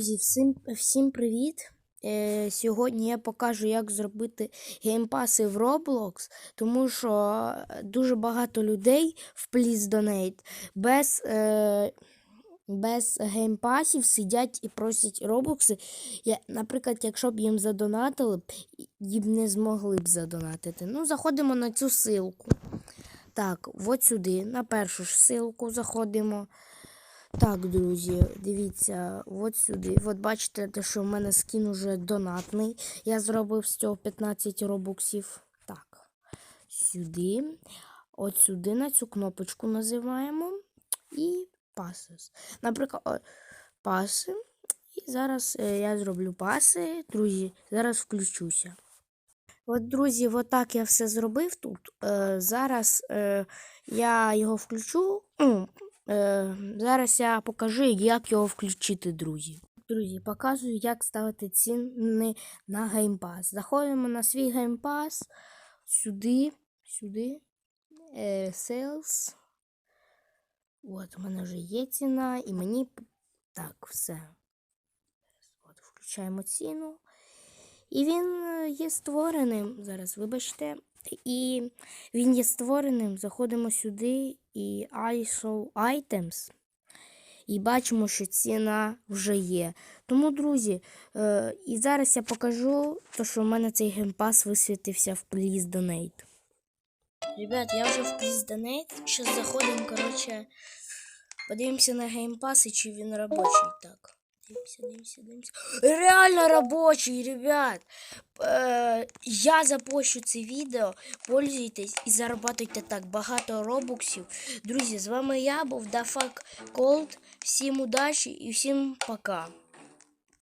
Друзі, всім, всім привіт! Е, сьогодні я покажу, як зробити геймпаси в Roblox, тому що е, дуже багато людей в Please Donate без, е, без геймпасів сидять і просять робокси. Я, наприклад, якщо б їм задонатили, їм не змогли б задонатити. Ну, заходимо на цю ссылку. Так, от сюди, на першу ж ссылку заходимо. Так, друзі, дивіться, от сюди. От бачите, те, що в мене скін уже донатний. Я зробив з цього 15 робоксів. Так, сюди. От сюди на цю кнопочку називаємо. І пасес. Наприклад, паси. І зараз е, я зроблю паси. Друзі, зараз включуся. От, друзі, отак я все зробив тут. Е, зараз е, я його включу. Е, зараз я покажу, як його включити, друзі. Друзі, показую, як ставити ціни на геймпас. Заходимо на свій геймпас, сюди, сюди, е, Sales. От, у мене вже є ціна, і мені так, все. От, включаємо ціну. І він е, є створеним. Зараз, вибачте. І він є створеним. Заходимо сюди і I items. І бачимо, що ціна вже є. Тому, друзі, е, і зараз я покажу, то, що в мене цей геймпас висвітився в Please Donate. Ребят, я вже в Please Donate. Зараз заходимо, коротше, подивимося на геймпас і чи він робочий. Так. Дивимося, дивимося, дивимося. Реально рабочий, ребят. Е, я запущу це відео. Пользуйтесь і заробляйте так багато робоксів. Друзі, з вами я був Дафак Колд. Всім удачі і всім пока.